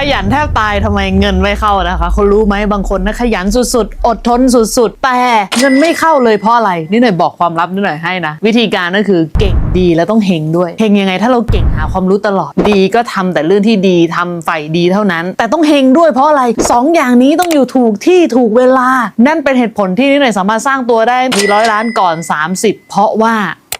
ขยันแทบตายทำไมเงินไม่เข้านะคะเขารู้ไหมบางคนนะขยันสุดๆ อดทนสุดๆ แต่เงินไม่เข้าเลยเพราะอะไรนี่หน่อยบอกความลับนิดหน่อยให้นะ วิธีการก็คือเก่งดีแล้วต้องเฮงด้วยเฮงยังไงถ้าเราเก่งหาความรู้ตลอดดีก็ทำแต่เรื่องที่ดีทำฝ่ายดีเท่านั้น แต่ต้องเฮงด้วยเพราะอะไรสองอย่างนี้ต้องอยู่ถูกที่ถูกเวลา นั่นเป็นเหตุผลที่นี่หน่อยสามารถสร้างตัวได้มีร้อยล้านก่อน 30 เพราะว่า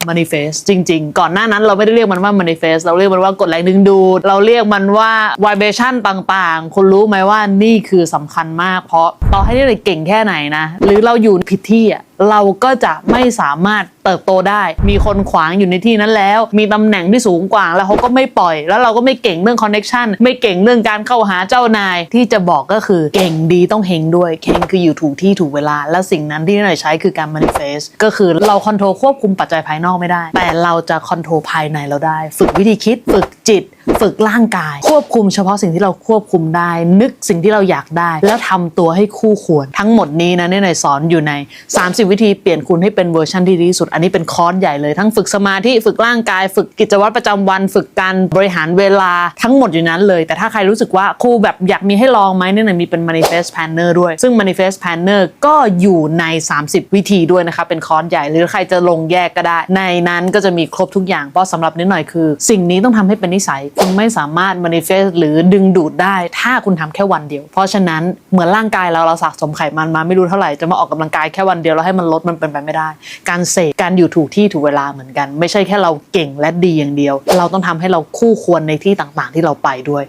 manifest จริง ๆ ก่อนหน้านั้นเราไม่ได้เรียกมันว่า manifest เราเรียกมันว่ากดแรงดึงดูด เราเรียกมันว่า vibration ต่างๆคุณรู้ไหมว่านี่คือสำคัญมาก เพราะต่อให้เราเก่งแค่ไหนนะ หรือเราอยู่ผิดที่อะ เราก็จะไม่สามารถเติบโตได้ มีคนขวางอยู่ในที่นั้นแล้ว มีตำแหน่งที่สูงกว่าแล้วเขาก็ไม่ปล่อย แล้วเราก็ไม่เก่งเรื่อง connection ไม่เก่งเรื่องการเข้าหาเจ้านาย ที่จะบอกก็คือเก่งดีต้องเฮงด้วยเฮงคืออยู่ถูกที่ถูกเวลา แล้วสิ่งนั้นที่หน่อยใช้คือการ manifest ก็คือเราคอนโทรลควบคุมปัจจัยภายนอกไม่ได้ แต่เราจะคอนโทรลภายในเราได้ ฝึกวิธีคิด ฝึก จิต ฝึกร่างกาย ควบคุมเฉพาะสิ่งที่เราควบคุมได้ นึกสิ่งที่เราอยากได้ แล้วทำตัวให้คู่ควร ทั้งหมดนี้นะเนี่ยหน่อยสอนอยู่ใน 30 วิธีเปลี่ยนคุณให้เป็นเวอร์ชันที่ดีที่สุด อันนี้เป็นคอร์สใหญ่เลย ทั้งฝึกสมาธิฝึกร่างกาย ฝึกกิจวัตรประจำวัน ฝึกการบริหารเวลาทั้งหมดอยู่นั้นเลย แต่ถ้าใครรู้สึกว่าครูแบบอยากมีให้ลองไหมเนี่ยหน่อยมีเป็น manifest planner ด้วย ซึ่ง manifest planner ก็อยู่ใน 30 วิธีด้วยนะคะเป็นคอร์สใหญ่หรือใครจะลงแยกก็ได้ ในนั้นก็จะมีครบทุกอย่างเพราะสำหรับนิดหน่อยคือ สิ่งนี้ต้องทำให้เป็นนิสัยคุณไม่สามารถ manifest หรือดึงดูดได้ ถ้าคุณทำแค่วันเดียว เพราะฉะนั้นเหมือนร่างกายเราเราสะสมไขมันมาไม่รู้เท่าไหร่จะมาออกกำลังกายแค่วันเดียวแล้วให้มันลดมันเป็นไปไม่ได้ การเสกการอยู่ถูกที่ถูกเวลาเหมือนกัน ไม่ใช่แค่เราเก่งและดีอย่างเดียว เราต้องทำให้เราคู่ควรในที่ต่างๆ ที่เราไปด้วย